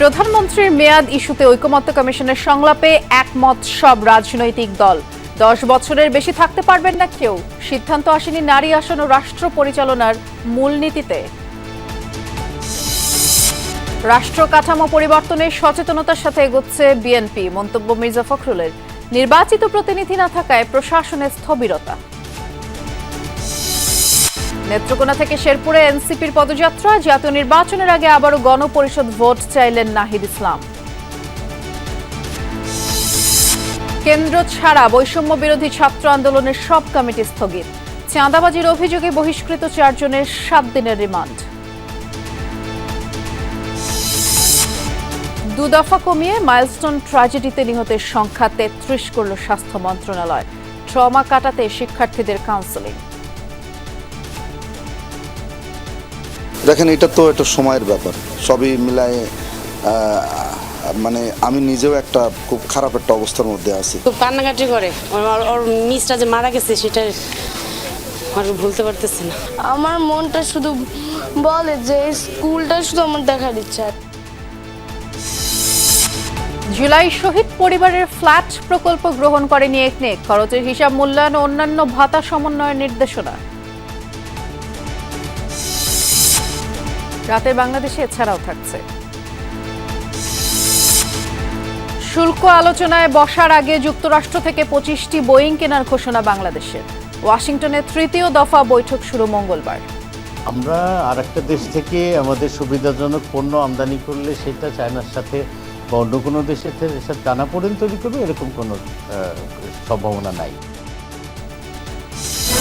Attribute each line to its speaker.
Speaker 1: প্রধানমন্ত্রীর মেয়াদ ইস্যুতে ঐকমত্য কমিশনের সংলাপে একমত সব রাজনৈতিক দল। দশ বছরের বেশি থাকতে পারবেন না কেউ। সিদ্ধান্ত আসেনি নারী আসন ও রাষ্ট্র পরিচালনার মূলনীতিতে। রাষ্ট্র কাঠামো পরিবর্তনের সচেতনতার সাথে এগোচ্ছে বিএনপি, মন্তব্য মির্জা ফখরুলের। নির্বাচিত প্রতিনিধি না থাকায় প্রশাসনের স্থবিরতা। নেত্রকোনা থেকে শেরপুরে এনসিপির পদযাত্রা। জাতীয় নির্বাচনের আগে আবারও গণপরিষদ ভোট চাইলেন নাহিদ ইসলাম। কেন্দ্র ছাড়া বৈষম্য বিরোধী ছাত্র আন্দোলনের সব কমিটি স্থগিত। চাঁদাবাজির অভিযোগে বহিষ্কৃত চারজনের সাত দিনের রিমান্ড। দু দফা কমিয়ে মাইলস্টোন ট্র্যাজেডিতে নিহতের সংখ্যা তেত্রিশ, করল স্বাস্থ্য মন্ত্রণালয়। ট্রমা কাটাতে শিক্ষার্থীদের কাউন্সেলিং।
Speaker 2: দেখেন এটা তো একটা সময়ের ব্যাপার। সবই মিলায় মানে আমি নিজেও একটা খুব খারাপ একটা অবস্থার মধ্যে আছি।
Speaker 3: খুব কান্নাকাটি করে। ওর- মিসটা যে মারা গেছে সেটা আর ভুলতে পারতেছে না।
Speaker 4: আমার মনটা শুধু বলে যে স্কুলটা শুধু আমার দেখার ইচ্ছা।
Speaker 1: জুলাই শহীদ পরিবারের ফ্ল্যাট প্রকল্প গ্রহণ করেনি একনেক খরচের হিসাব মূল্যায়ন ও অন্যান্য ভাতা সমন্বয়ের নির্দেশনা। রাতের বাংলাদেশে এছাড়াও থাকছে। শুল্ক আলোচনায় বসার আগে যুক্তরাষ্ট্র থেকে পঁচিশটি বোয়িং কেনার ঘোষণা বাংলাদেশের। ওয়াশিংটনের তৃতীয় দফা বৈঠক শুরু মঙ্গলবার।
Speaker 5: আমরা আর একটা দেশ থেকে আমাদের সুবিধাজনক পণ্য আমদানি করলে সেটা চায়নার সাথে বা অন্য কোনো দেশের সাথে টানাপোড়েন তৈরি করবে, এরকম কোনো সম্ভাবনা নাই।